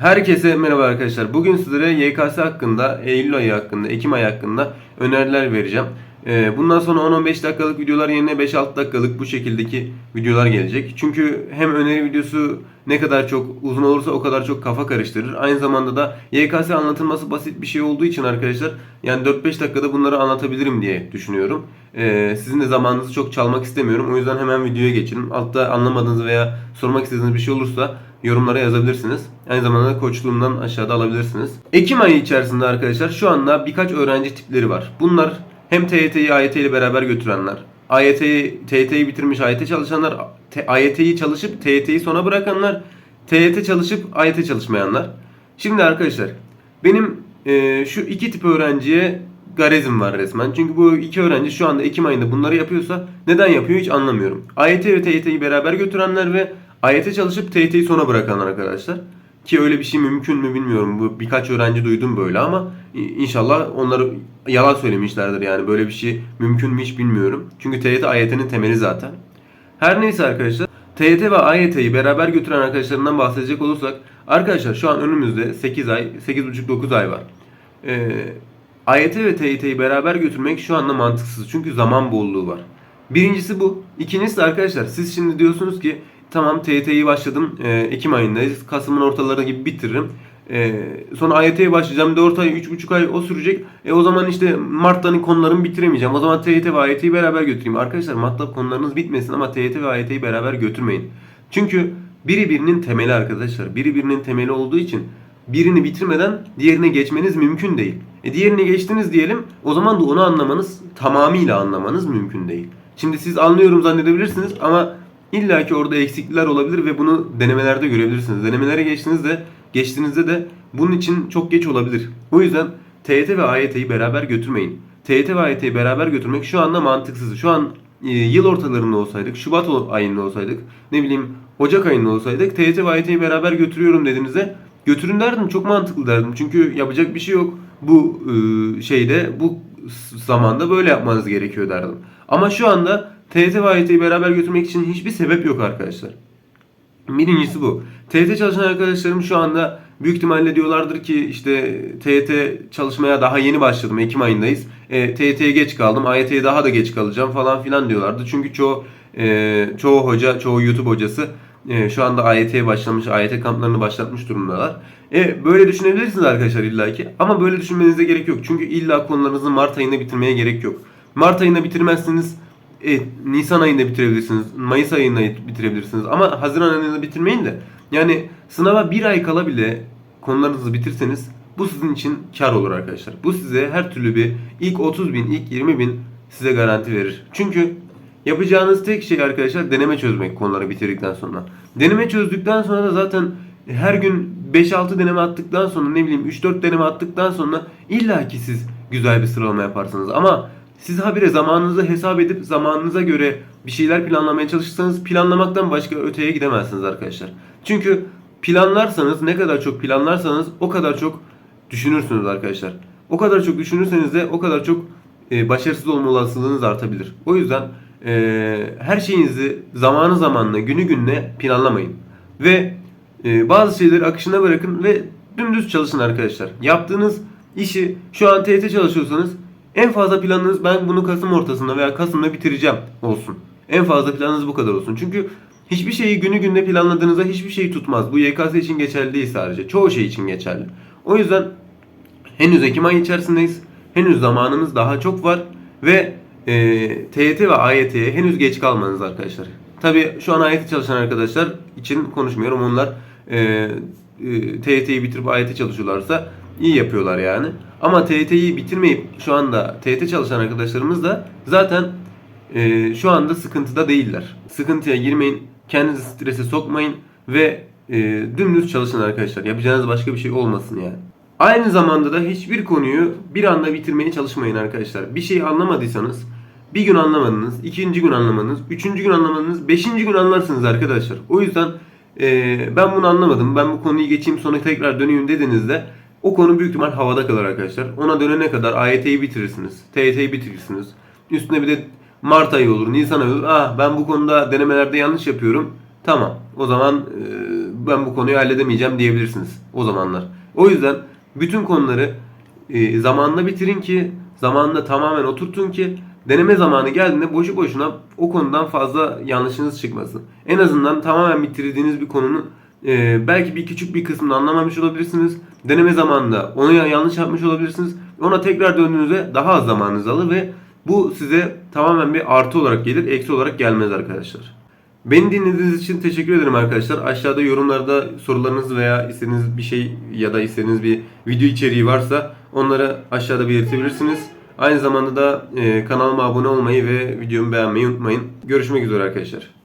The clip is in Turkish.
Herkese merhaba arkadaşlar. Bugün sizlere YKS hakkında, Eylül ayı hakkında, Ekim ayı hakkında öneriler vereceğim. Ee, Bundan sonra 10-15 dakikalık videolar yerine 5-6 dakikalık bu şekildeki videolar gelecek. Çünkü hem öneri videosu ne kadar çok uzun olursa o kadar çok kafa karıştırır. Aynı zamanda da YKS anlatılması basit bir şey olduğu için arkadaşlar yani 4-5 dakikada bunları anlatabilirim diye düşünüyorum. Ee, Sizin de zamanınızı çok çalmak istemiyorum. O yüzden hemen videoya geçelim. Altta anlamadığınız veya sormak istediğiniz bir şey olursa yorumlara yazabilirsiniz. Aynı zamanda da koçluğumdan aşağıda alabilirsiniz. Ekim ayı içerisinde arkadaşlar şu anda birkaç öğrenci tipleri var. Bunlar hem TYT'yi AYT ile beraber götürenler, AYT'yi TYT'yi bitirmiş AYT çalışanlar, AYT'yi çalışıp TYT'yi sona bırakanlar, TYT çalışıp AYT çalışmayanlar. Şimdi arkadaşlar benim e, şu iki tip öğrenciye garezim var resmen. Çünkü bu iki öğrenci şu anda Ekim ayında bunları yapıyorsa neden yapıyor hiç anlamıyorum. AYT ve TYT'yi beraber götürenler ve AYT çalışıp TYT'yi sona bırakanlar arkadaşlar. Ki öyle bir şey mümkün mü bilmiyorum. Bu birkaç öğrenci duydum böyle ama inşallah onları yalan söylemişlerdir yani böyle bir şey mümkün mü hiç bilmiyorum. Çünkü TYT AYT'nin temeli zaten. Her neyse arkadaşlar TYT ve AYT'yi beraber götüren arkadaşlarından bahsedecek olursak arkadaşlar şu an önümüzde 8 ay 8,5-9 ay var. Ee, AYT ve TYT'yi beraber götürmek şu anda mantıksız çünkü zaman bolluğu var. Birincisi bu. İkincisi de arkadaşlar siz şimdi diyorsunuz ki tamam TYT'yi başladım e, Ekim ayındayız. Kasım'ın ortaları gibi bitiririm. E, sonra AYT'ye başlayacağım 4 ay 3,5 ay o sürecek. E o zaman işte Mart'tan konularımı bitiremeyeceğim. O zaman TYT ve AYT'yi beraber götüreyim. Arkadaşlar MATLAB konularınız bitmesin ama TYT ve AYT'yi beraber götürmeyin. Çünkü biri birinin temeli arkadaşlar. Biri birinin temeli olduğu için birini bitirmeden diğerine geçmeniz mümkün değil. E diğerini geçtiniz diyelim o zaman da onu anlamanız tamamıyla anlamanız mümkün değil. Şimdi siz anlıyorum zannedebilirsiniz ama illaki orada eksiklikler olabilir ve bunu denemelerde görebilirsiniz. Denemelere geçtiğinizde geçtiğinizde de bunun için çok geç olabilir. O yüzden TYT ve AYT'yi beraber götürmeyin. TYT ve AYT'yi beraber götürmek şu anda mantıksız. Şu an e, yıl ortalarında olsaydık, Şubat ayında olsaydık, ne bileyim Ocak ayında olsaydık TYT ve AYT'yi beraber götürüyorum dediğinizde götürün derdim. Çok mantıklı derdim. Çünkü yapacak bir şey yok. Bu e, şeyde bu zamanda böyle yapmanız gerekiyor derdim. Ama şu anda TYT ve beraber götürmek için hiçbir sebep yok arkadaşlar. Birincisi bu. TYT çalışan arkadaşlarım şu anda büyük ihtimalle diyorlardır ki işte TYT çalışmaya daha yeni başladım. Ekim ayındayız. E, TYT'ye geç kaldım. AYT'ye daha da geç kalacağım falan filan diyorlardı. Çünkü çoğu e, çoğu hoca, çoğu YouTube hocası e, şu anda AYT'ye başlamış, AYT kamplarını başlatmış durumdalar. E, böyle düşünebilirsiniz arkadaşlar illaki. Ama böyle düşünmenize gerek yok. Çünkü illa konularınızı Mart ayında bitirmeye gerek yok. Mart ayında bitirmezseniz e, Nisan ayında bitirebilirsiniz. Mayıs ayında bitirebilirsiniz. Ama Haziran ayında bitirmeyin de. Yani sınava bir ay kala bile konularınızı bitirseniz bu sizin için kar olur arkadaşlar. Bu size her türlü bir ilk 30 bin, ilk 20 bin size garanti verir. Çünkü yapacağınız tek şey arkadaşlar deneme çözmek konuları bitirdikten sonra. Deneme çözdükten sonra da zaten her gün 5-6 deneme attıktan sonra ne bileyim 3-4 deneme attıktan sonra illaki siz güzel bir sıralama yaparsınız. Ama siz habire zamanınızı hesap edip zamanınıza göre bir şeyler planlamaya çalışırsanız planlamaktan başka öteye gidemezsiniz arkadaşlar. Çünkü planlarsanız ne kadar çok planlarsanız o kadar çok düşünürsünüz arkadaşlar. O kadar çok düşünürseniz de o kadar çok e, başarısız olma olasılığınız artabilir. O yüzden e, her şeyinizi zamanı zamanla günü gününe planlamayın. Ve e, bazı şeyleri akışına bırakın ve dümdüz çalışın arkadaşlar. Yaptığınız işi şu an TYT çalışıyorsanız en fazla planınız ben bunu Kasım ortasında veya Kasım'da bitireceğim olsun. En fazla planınız bu kadar olsun. Çünkü hiçbir şeyi günü gününe planladığınızda hiçbir şey tutmaz. Bu YKS için geçerli değil sadece. Çoğu şey için geçerli. O yüzden henüz Ekim ayı içerisindeyiz. Henüz zamanımız daha çok var ve e, TYT ve AYT'ye henüz geç kalmanız arkadaşlar. Tabi şu an AYT çalışan arkadaşlar için konuşmuyorum. Onlar e, e, TYT'yi bitirip AYT çalışıyorlarsa iyi yapıyorlar yani. Ama TYT'yi bitirmeyip şu anda TYT çalışan arkadaşlarımız da zaten e, şu anda sıkıntıda değiller. Sıkıntıya girmeyin, kendinizi strese sokmayın ve e, dümdüz çalışın arkadaşlar. Yapacağınız başka bir şey olmasın yani. Aynı zamanda da hiçbir konuyu bir anda bitirmeye çalışmayın arkadaşlar. Bir şey anlamadıysanız bir gün anlamadınız, ikinci gün anlamadınız, üçüncü gün anlamadınız, beşinci gün anlarsınız arkadaşlar. O yüzden e, ben bunu anlamadım, ben bu konuyu geçeyim sonra tekrar döneyim dediğinizde o konu büyük ihtimal havada kalır arkadaşlar. Ona dönene kadar AYT'yi bitirirsiniz, TYT'yi bitirirsiniz. Üstüne bir de Mart ayı olur, Nisan ayı olur. Ah ben bu konuda denemelerde yanlış yapıyorum. Tamam o zaman e, ben bu konuyu halledemeyeceğim diyebilirsiniz o zamanlar. O yüzden bütün konuları e, zamanında bitirin ki zamanında tamamen oturtun ki deneme zamanı geldiğinde boşu boşuna o konudan fazla yanlışınız çıkmasın. En azından tamamen bitirdiğiniz bir konunun e, belki bir küçük bir kısmını anlamamış olabilirsiniz. Deneme zamanında onu ya- yanlış yapmış olabilirsiniz. Ona tekrar döndüğünüzde daha az zamanınız alır ve bu size tamamen bir artı olarak gelir, eksi olarak gelmez arkadaşlar. Beni dinlediğiniz için teşekkür ederim arkadaşlar. Aşağıda yorumlarda sorularınız veya istediğiniz bir şey ya da istediğiniz bir video içeriği varsa onları aşağıda belirtebilirsiniz. Aynı zamanda da e, kanalıma abone olmayı ve videomu beğenmeyi unutmayın. Görüşmek üzere arkadaşlar.